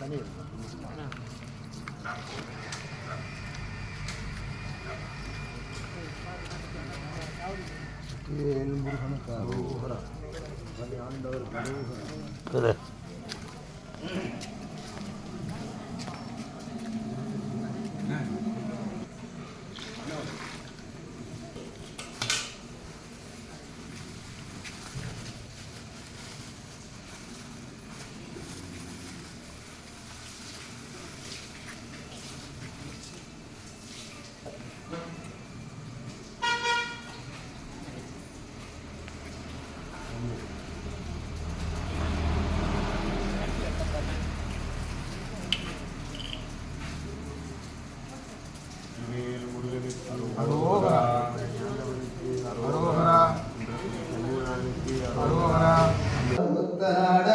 தண்ணி முருகனுக்கு ஆண்டவர் இது. முத்தனாட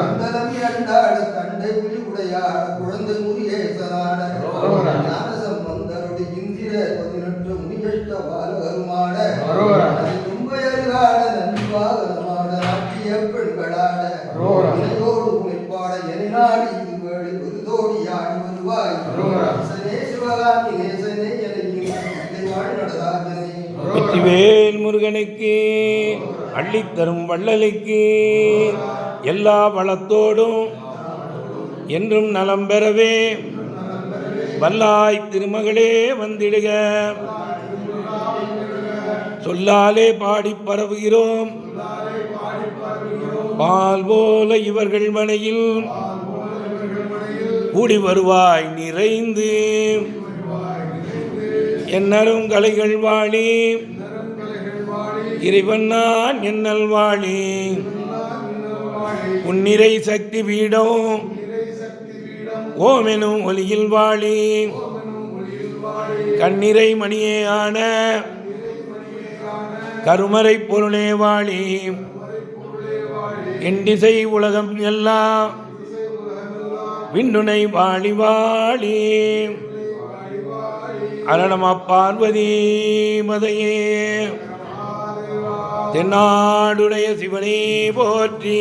மண்டலம் இரண்டாட. தண்டை புலி உடையாட. குழந்தை இந்திர பதினெட்டு நன்பாகனமாட நாட்டிய பெண்களாட. இணையோடு இது ஆடி வருவாய்? சிவகாமி நேசனே நடராஜனே வெற்றிவேல் முருகனுக்கு அள்ளித்தரும் வள்ளலுக்கு எல்லா வளத்தோடும் என்றும் நலம் பெறவே வல்லாய் திருமகளே வந்திடுக. சொல்லாலே பாடி பரவுகிறோம். பால் போல இவர்கள் மனையில் கூடி வருவாய் நிறைந்து. என்னரும் கலைகள் வாழி. இறைவன் நான் என்னல் வாழி. உன்னிறை சக்தி பீடம். ஓமெனும் ஒலியில் வாழி. கண்ணிறை மணியே ஆன. கருமறை பொருளே வாழி. எண்டிசை உலகம் எல்லாம். விண்ணுனை வாழி வாழி. அரணமா பார்வதி மதையே. தென்னாடுடைய சிவனே போற்றி.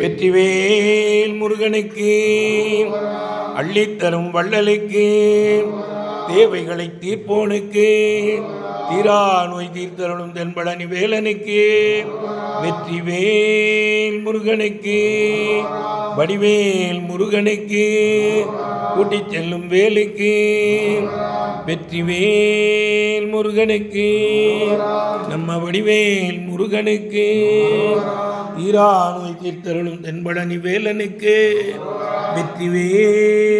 வெற்றிவேல் முருகனுக்கு அள்ளித்தரும் வள்ளலுக்கு தேவைகளை தீர்ப்போனுக்கு தீரா நோய் தீர்த்தருளும் தென்பழனி வேலனுக்கு வெற்றிவேல் முருகனுக்கு வடிவேல் முருகனுக்கு கூட்டிச் செல்லும் வேலுக்கு வெற்றிவேல் முருகனுக்கு நம்ம வடிவேல் முருகனுக்கு தீரா நோய் தீர்த்தருளும் தென்பழனி வேலனுக்கு வெற்றிவேல்